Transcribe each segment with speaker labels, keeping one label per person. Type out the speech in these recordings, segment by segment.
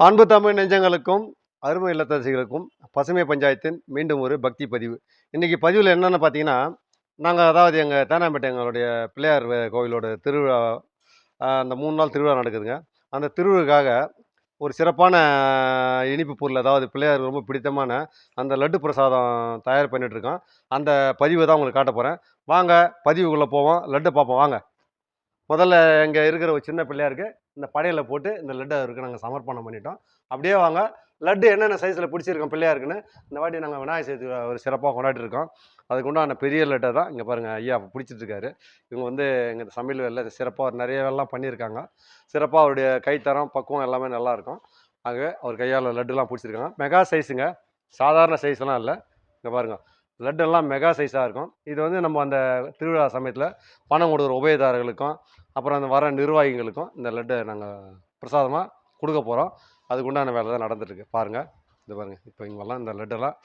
Speaker 1: அன்பு தமிழ் நெஞ்சங்களுக்கும் அருமை இல்லத்தரசிகளுக்கும் பசுமை பஞ்சாயத்தின் மீண்டும் ஒரு பக்தி பதிவு. இன்றைக்கி பதிவில் என்னென்னு பார்த்தீங்கன்னா நாங்கள் அதாவது எங்கள் தேனாம்பேட்டை எங்களுடைய பிள்ளையார் கோவிலோட திருவிழா அந்த மூணு நாள் திருவிழா நடக்குதுங்க. அந்த திருவிழாக்காக ஒரு சிறப்பான இனிப்பு பொருள் அதாவது பிள்ளையார் ரொம்ப பிடித்தமான அந்த லட்டு பிரசாதம் தயார் பண்ணிகிட்ருக்கோம் இருக்கோம் அந்த பதிவை தான் உங்களுக்கு காட்ட போகிறேன் வாங்க பதிவுக்குள்ளே போவோம். லட்டு பார்ப்போம். வாங்க. முதல்ல இங்கே இருக்கிற ஒரு சின்ன பிள்ளையாருக்கு இந்த படையில் போட்டு இந்த லட்டு அவருக்கு நாங்கள் சமர்ப்பணம் பண்ணிட்டோம். அப்படியே வாங்க. லட்டு என்னென்ன சைஸில் பிடிச்சிருக்கோம் பிள்ளையாருக்குன்னு இந்த வாட்டி நாங்கள் விநாயகர் சதுர்த்தி ஒரு சிறப்பாக கொண்டாடிட்டு இருக்கோம் அதுக்கு உண்டான பெரிய லட்டை தான். இங்கே பாருங்கள் ஐயா பிடிச்சிட்ருக்காரு. இவங்க வந்து எங்கள் சமையல் வேலை சிறப்பாக நிறைய வேலைலாம் பண்ணியிருக்காங்க. சிறப்பாக அவருடைய கைத்தரம் பக்குவம் எல்லாமே நல்லாயிருக்கும் ஆக அவர் கையால் லட்டுலாம் பிடிச்சிருக்காங்க. மெகா சைஸுங்க சாதாரண சைஸ்லாம் இல்லை. இங்கே பாருங்கள் லட்டெல்லாம் மெகா சைஸாக இருக்கும். இது வந்து நம்ம அந்த திருவிழா சமயத்தில் பணம் கொடுக்குற உபயதாரர்களுக்கும் அப்புறம் அந்த வர நிர்வாகிகளுக்கும் இந்த லட்டை நாங்கள் பிரசாதமாக கொடுக்க போகிறோம் அதுக்குண்டான வேலை தான் நடந்துட்டுருக்கு. பாருங்கள் இது பாருங்கள் இப்போ இங்கெல்லாம் இந்த லட்டெல்லாம்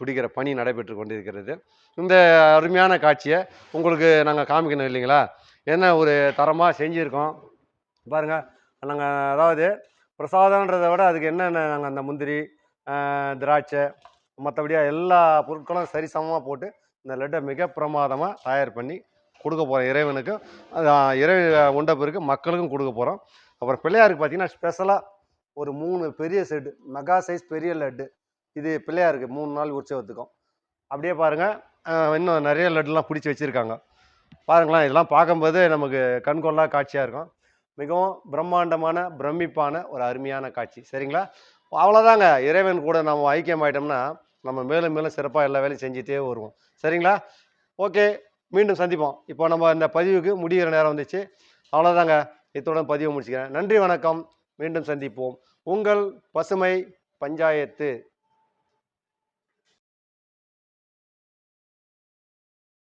Speaker 1: பிடிக்கிற பணி நடைபெற்று கொண்டிருக்கிறது. இந்த அருமையான காட்சியை உங்களுக்கு நாங்கள் காமிக்கணும் இல்லைங்களா? என்ன ஒரு தரமாக செஞ்சுருக்கோம்? பாருங்கள் நாங்கள் அதாவது பிரசாதன்றதை விட அதுக்கு என்னென்ன நாங்கள் அந்த முந்திரி திராட்சை மற்றபடியாக எல்லா பொருட்களும் சரிசமமாக போட்டு இந்த லட்டை மிக பிரமாதமாக தயார் பண்ணி கொடுக்க போகிறோம் இறைவனுக்கும் இறை உண்ட பிறகு மக்களுக்கும் கொடுக்க போகிறோம் அப்புறம் பிள்ளையாருக்கு பார்த்தீங்கன்னா ஸ்பெஷலாக ஒரு மூணு பெரிய செட்டு மெகா சைஸ் பெரிய லட்டு. இது பிள்ளையாருக்கு மூணு நாள் உற்சவத்துக்கும். அப்படியே பாருங்கள் இன்னும் நிறைய லட்டுலாம் பிடிச்சி வச்சுருக்காங்க. பாருங்களேன் இதெல்லாம் பார்க்கும்போது நமக்கு கண்கொள்ளா காட்சியாக இருக்கும். மிகவும் பிரம்மாண்டமான பிரமிப்பான ஒரு அருமையான காட்சி. சரிங்களா? அவ்வளோதாங்க இறைவன் கூட நம்ம ஐக்கியமாயிட்டோம்னா நம்ம மேலும் மேலும் சிறப்பாக எல்லா வேலையும் செஞ்சுட்டே வருவோம். சரிங்களா? ஓகே. மீண்டும் சந்திப்போம். இப்போ நம்ம இந்த பதிவுக்கு முடிகிற நேரம் வந்துச்சு. அவ்வளோதாங்க இத்தோட பதிவு முடிச்சுக்கிறேன். நன்றி வணக்கம். மீண்டும் சந்திப்போம். உங்கள் பசுமை பஞ்சாயத்து.